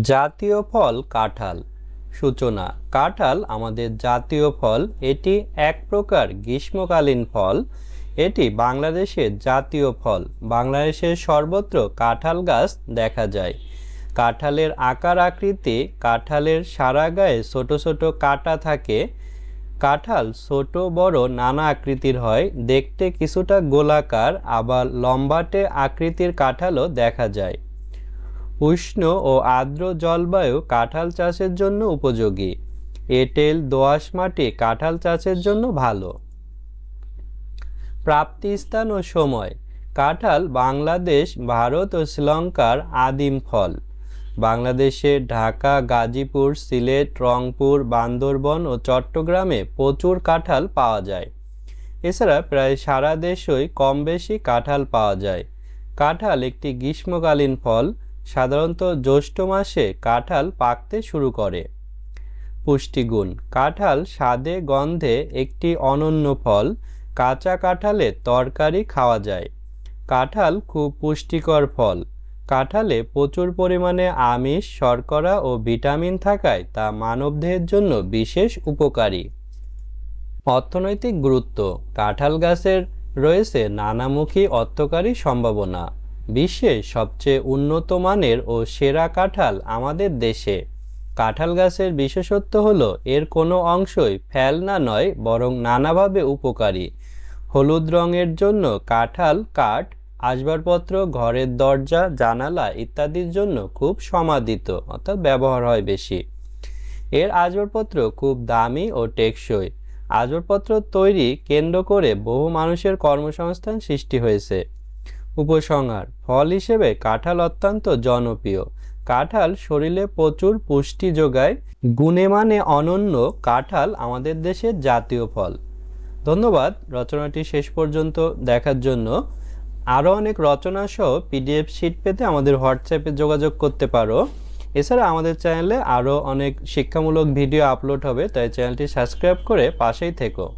জাতীয় ফল কাঁঠাল। সূচনা, কাঁঠাল আমাদের জাতীয় ফল। এটি এক প্রকার গ্রীষ্মকালীন ফল। এটি বাংলাদেশের জাতীয় ফল। বাংলাদেশের সর্বত্র কাঁঠাল গাছ দেখা যায়। কাঁঠালের আকার আকৃতি, কাঁঠালের সারা গায়ে ছোট ছোট কাঁটা থাকে। কাঁঠাল ছোট, বড়, নানা আকৃতির হয়। দেখতে কিছুটা গোলাকার, আবার লম্বাটে আকৃতির কাঁঠালও দেখা যায়। উষ্ণ ও আর্দ্র জলবায়ু কাঁঠাল চাষের জন্য উপযোগী। এঁটেল দোআঁশ মাটি কাঁঠাল চাষের জন্য ভালো। প্রাপ্তিস্থান ও সময়। কাঁঠাল বাংলাদেশ, ভারত ও শ্রীলঙ্কার আদিম ফল। বাংলাদেশে ঢাকা, গাজীপুর, সিলেট, রংপুর, বান্দরবন ও চট্টগ্রামে প্রচুর কাঁঠাল পাওয়া যায়। এছাড়া প্রায় সারা দেশই কম বেশি কাঁঠাল পাওয়া যায়। কাঁঠাল একটি গ্রীষ্মকালীন ফল। সাধারণত জ্যৈষ্ঠ মাসে কাঁঠাল পাকতে শুরু করে। পুষ্টিগুণ। কাঁঠাল স্বাদে গন্ধে একটি অনন্য ফল। কাঁচা কাঁঠালে তরকারি খাওয়া যায়। কাঁঠাল খুব পুষ্টিকর ফল। কাঁঠালে প্রচুর পরিমাণে আমিষ, শর্করা ও ভিটামিন থাকায় তা মানবদেহের জন্য বিশেষ উপকারী। অর্থনৈতিক গুরুত্ব। কাঁঠাল গাছের রয়েছে নানামুখী অর্থকারী সম্ভাবনা। বিশ্বে সবচেয়ে উন্নত মানের ও সেরা কাঁঠাল আমাদের দেশে। কাঁঠাল গাছের বিশেষত্ব হলো, এর কোনো অংশই ফেলনা নয়, বরং নানাভাবে উপকারী। হলুদ রঙের জন্য কাঁঠাল, কাঠ, আসবাবপত্র, ঘরের দরজা, জানালা ইত্যাদির জন্য খুব সমাদিত, অর্থাৎ ব্যবহার হয় বেশি। এর আসবাবপত্র খুব দামি ও টেকসই। আসবাবপত্র তৈরি কেন্দ্র করে বহু মানুষের কর্মসংস্থান সৃষ্টি হয়েছে। উপসংহার। ফল হিসেবে কাঁঠাল অত্যন্ত জনপ্রিয়। কাঁঠাল শরীরে প্রচুর পুষ্টি যোগায়, গুণে মানে অনন্য কাঁঠাল আমাদের দেশের জাতীয় ফল। ধন্যবাদ, রচনাটি শেষ পর্যন্ত দেখার জন্য। আরও অনেক রচনা সহ পিডিএফ শিট পেতে আমাদের হোয়াটসঅ্যাপে যোগাযোগ করতে পারো। এছাড়া আমাদের চ্যানেলে আরও অনেক শিক্ষামূলক ভিডিও আপলোড হবে, তাই চ্যানেলটি সাবস্ক্রাইব করে পাশেই থেকো।